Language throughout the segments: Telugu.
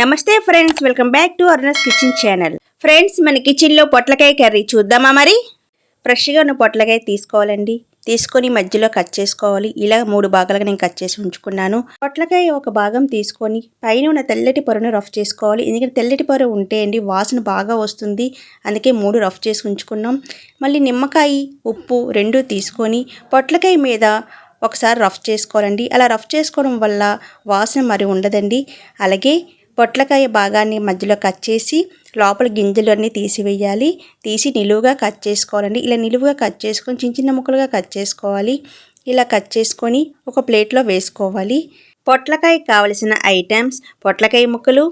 నమస్తే friends welcome back to Aruna's kitchen channel. Friends మన కిచెన్లో పొట్లకాయ కర్రీ చూద్దామా మరి? ఫ్రెష్గా ఉన్న పొట్లకాయ తీసుకోవాలండి. తీసుకొని మధ్యలో కట్ చేసుకోవాలి. ఇలా మూడు భాగాలుగా నేను కట్ చేసి ఉంచుకున్నాను. పొట్లకాయ ఒక భాగం తీసుకొని పైన ఉన్న తెల్లటి పొరను రఫ్ చేసుకోవాలి. ఎందుకంటే తెల్లటి పొర ఉంటే అండి వాసన బాగా వస్తుంది. అందుకే మూడు రఫ్ చేసి ఉంచుకున్నాం. మళ్ళీ నిమ్మకాయ ఉప్పు రెండు తీసుకొని పొట్లకాయ మీద ఒకసారి రఫ్ చేసుకోవాలండి. అలా రఫ్ చేసుకోవడం వల్ల వాసన మరి ఉండదండి. అలాగే పొట్లకాయ భాగాన్ని మధ్యలో కట్ చేసి లోపల గింజలు అన్నీ తీసివేయాలి. తీసి నిలువుగా కట్ చేసుకోవాలండి. ఇలా నిలువుగా కట్ చేసుకొని చిన్న చిన్న ముక్కలుగా కట్ చేసుకోవాలి. ఇలా కట్ చేసుకొని ఒక ప్లేట్లో వేసుకోవాలి. పొట్లకాయ కావలసిన ఐటమ్స్ పొట్లకాయ ముక్కలు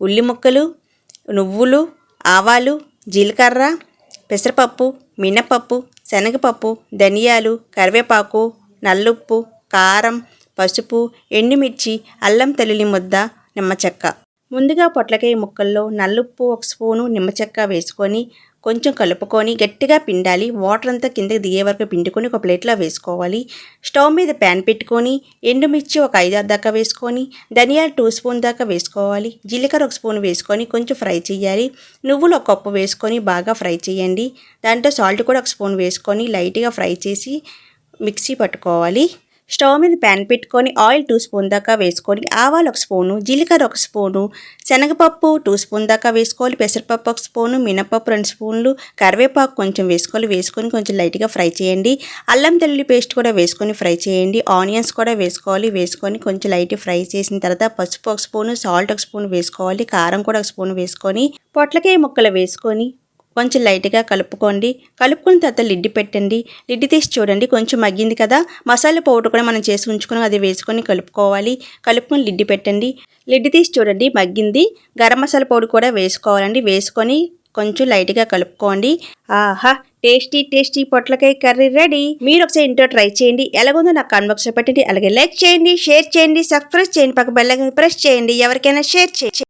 ఉల్లి ముక్కలు నువ్వులు ఆవాలు జీలకర్ర పెసరపప్పు మినపప్పు శనగపప్పు ధనియాలు కరివేపాకు నల్లుప్పు కారం పసుపు ఎండుమిర్చి అల్లం తెల్లుల్లి ముద్ద నిమ్మచెక్క ముందుగా పొట్లకాయ ముక్కల్లో నల్లుప్పు ఒక స్పూను నిమ్మచెక్క వేసుకొని కొంచెం కలుపుకొని గట్టిగా పిండాలి. వాటర్ అంతా కిందకి దిగే వరకు పిండుకొని ఒక ప్లేట్లో వేసుకోవాలి. స్టవ్ మీద ప్యాన్ పెట్టుకొని ఎండుమిర్చి ఒక ఐదారు దాకా వేసుకొని ధనియాలు టూ స్పూన్ దాకా వేసుకోవాలి. జీలకర్ర ఒక స్పూన్ వేసుకొని కొంచెం ఫ్రై చేయాలి. నువ్వులు ఒక కప్పు వేసుకొని బాగా ఫ్రై చేయండి. దాంట్లో సాల్ట్ కూడా ఒక స్పూన్ వేసుకొని లైట్గా ఫ్రై చేసి మిక్సీ పట్టుకోవాలి. స్టవ్ మీద ప్యాన్ పెట్టుకొని ఆయిల్ టూ స్పూన్ దాకా వేసుకొని ఆవాలు ఒక స్పూను జీలకర్ర ఒక స్పూను శనగపప్పు టూ స్పూన్ దాకా వేసుకోవాలి పెసరపప్పు ఒక స్పూను మినపప్పు రెండు స్పూన్లు కరివేపాకు కొంచెం వేసుకోవాలి వేసుకొని కొంచెం లైట్గా ఫ్రై చేయండి. అల్లం తెల్లి పేస్ట్ కూడా వేసుకొని ఫ్రై చేయండి. ఆనియన్స్ కూడా వేసుకోవాలి వేసుకొని కొంచెం లైట్ ఫ్రై చేసిన తర్వాత పసుపు ఒక స్పూను సాల్ట్ ఒక స్పూన్ వేసుకోవాలి కారం కూడా ఒక స్పూన్ వేసుకొని పొట్లకాయ ముక్కలు వేసుకొని కొంచెం లైట్గా కలుపుకోండి. కలుపుకున్న తర్వాత లిడ్ పెట్టండి. లిడ్ తీసి చూడండి. కొంచెం మగ్గింది కదా? మసాలా పౌడర్ కూడా మనం చేసి ఉంచుకుని అది వేసుకొని కలుపుకోవాలి. కలుపుకొని లిడ్ పెట్టండి. లిడ్ తీసి చూడండి. మగ్గింది. గరం మసాలా పౌడర్ కూడా వేసుకోవాలండి. వేసుకొని కొంచెం లైట్గా కలుపుకోండి. ఆహా! టేస్టీ టేస్టీ పొట్లకాయ కర్రీ రెడీ. మీరు ఒకసారి ఇంట్లో ట్రై చేయండి. ఎలాగుందో నాకు కామెంట్ బాక్స్లో పెట్టండి. అలాగే లైక్ చేయండి షేర్ చేయండి సబ్స్క్రైబ్ చేయండి. పక్క బెల్ ప్రెస్ చేయండి. ఎవరికైనా షేర్ చేయండి.